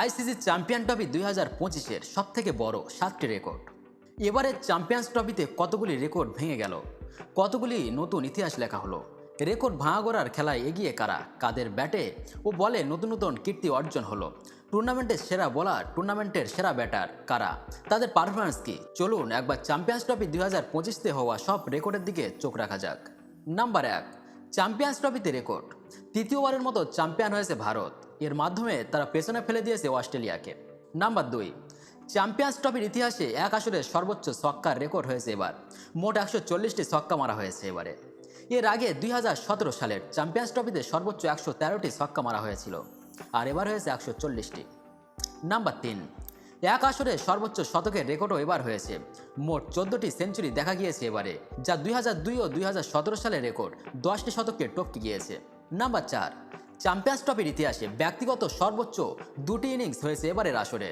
ICC champion trophy দুই হাজার পঁচিশের সব থেকে বড় সাতটি রেকর্ড। এবারের চ্যাম্পিয়ন্স ট্রফিতে কতগুলি রেকর্ড ভেঙে গেল? কতগুলি নতুন ইতিহাস লেখা হলো? রেকর্ড ভাঙা গড়ার খেলায় এগিয়ে কারা? কাদের ব্যাটে ও বলে নতুন নতুন কীর্তি অর্জন হলো? টুর্নামেন্টের সেরা বোলার, টুর্নামেন্টের সেরা ব্যাটার কারা? তাদের পারফরমেন্স কী? চলুন একবার চ্যাম্পিয়ন্স ট্রফি দুই হাজার পঁচিশতে হওয়া সব রেকর্ডের দিকে চোখ রাখা যাক। নাম্বার এক, চ্যাম্পিয়ন্স ট্রফিতে রেকর্ড। তৃতীয়বারের মতো চ্যাম্পিয়ন হয়েছে ভারত। এর মাধ্যমে তারা পেছনে ফেলে দিয়েছে অস্ট্রেলিয়াকে। নাম্বার দুই, চ্যাম্পিয়ন্স ট্রফির ইতিহাসে এক আসরে সর্বোচ্চ ছক্কার রেকর্ড হয়েছে এবার। মোট একশো চল্লিশটি ছক্কা মারা হয়েছে এবারে। এর আগে দুই হাজার সতেরো সালের চ্যাম্পিয়ন্স ট্রফিতে সর্বোচ্চ একশো তেরোটি ছক্কা মারা হয়েছিল, আর এবার হয়েছে একশো চল্লিশটি। নাম্বার তিন, এক আসরে সর্বোচ্চ শতকের রেকর্ডও এবার হয়েছে। মোট চোদ্দটি সেঞ্চুরি দেখা গিয়েছে এবারে, যা দুই ও দুই হাজার সতেরো সালের রেকর্ড দশটি শতকে টপকে গিয়েছে। নাম্বার চার চ্যাম্পিয়ন্স ট্রফির ইতিহাসে ব্যক্তিগত সর্বোচ্চ দুটি ইনিংস হয়েছে এবারের আসরে।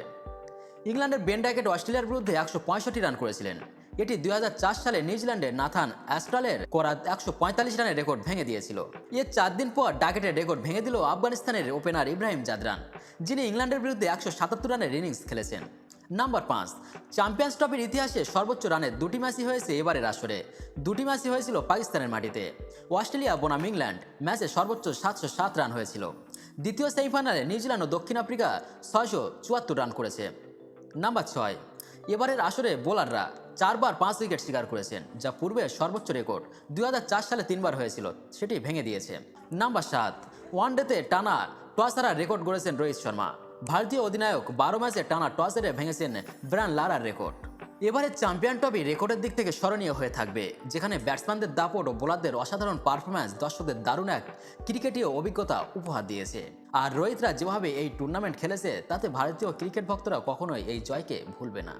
ইংল্যান্ডের বেন ড্যাকেট অস্ট্রেলিয়ার বিরুদ্ধে একশো পঁয়ষট্টি রান করেছিলেন। এটি দুই হাজার চার সালে নিউজিল্যান্ডের নাথান অ্যাস্ট্রালের করা একশো পঁয়তাল্লিশ রানের রেকর্ড ভেঙে দিয়েছিল। এর চার দিন পর ডাকেটের রেকর্ড ভেঙে দিল আফগানিস্তানের ওপেনার ইব্রাহিম জাদরান, যিনি ইংল্যান্ডের বিরুদ্ধে একশো সাতাত্তর রানের ইনিংস খেলেছেন। নাম্বার পাঁচ চ্যাম্পিয়ন্স ট্রফির ইতিহাসে সর্বোচ্চ রানের দুটি ম্যাচই হয়েছে এবারের আসরে। দুটি ম্যাচই হয়েছিল পাকিস্তানের মাটিতে। অস্ট্রেলিয়া বনাম ইংল্যান্ড, ম্যাচে সর্বোচ্চ সাতশো সাত রান হয়েছিল। দ্বিতীয় সেমিফাইনালে নিউজিল্যান্ড ও দক্ষিণ আফ্রিকা ছয়শো চুয়াত্তর রান করেছে। নাম্বার ছয়, এবারের আসরে বোলাররা চারবার পাঁচ উইকেট শিকার করেছেন, যা পূর্বে সর্বোচ্চ রেকর্ড। দু হাজার চার সালে তিনবার হয়েছিল, সেটি ভেঙে দিয়েছে। নাম্বার সাত, ওয়ানডেতে টানা টস হারার রেকর্ড গড়েছেন রোহিত শর্মা। ভারতীয় অধিনায়ক বারো ম্যাচে টানা টস ভেঙেছেন ব্রান লারার রেকর্ড। এবারে চ্যাম্পিয়ন ট্রফি রেকর্ডের দিক থেকে স্মরণীয় হয়ে থাকবে, যেখানে ব্যাটসম্যানদের দাপট ও বোলারদের অসাধারণ পারফরম্যান্স দর্শকদের দারুণ এক ক্রিকেটীয় অভিজ্ঞতা উপহার দিয়েছে। আর রোহিতরা যেভাবে এই টুর্নামেন্ট খেলেছে, তাতে ভারতীয় ক্রিকেট ভক্তরা কখনোই এই জয়কে ভুলবে না।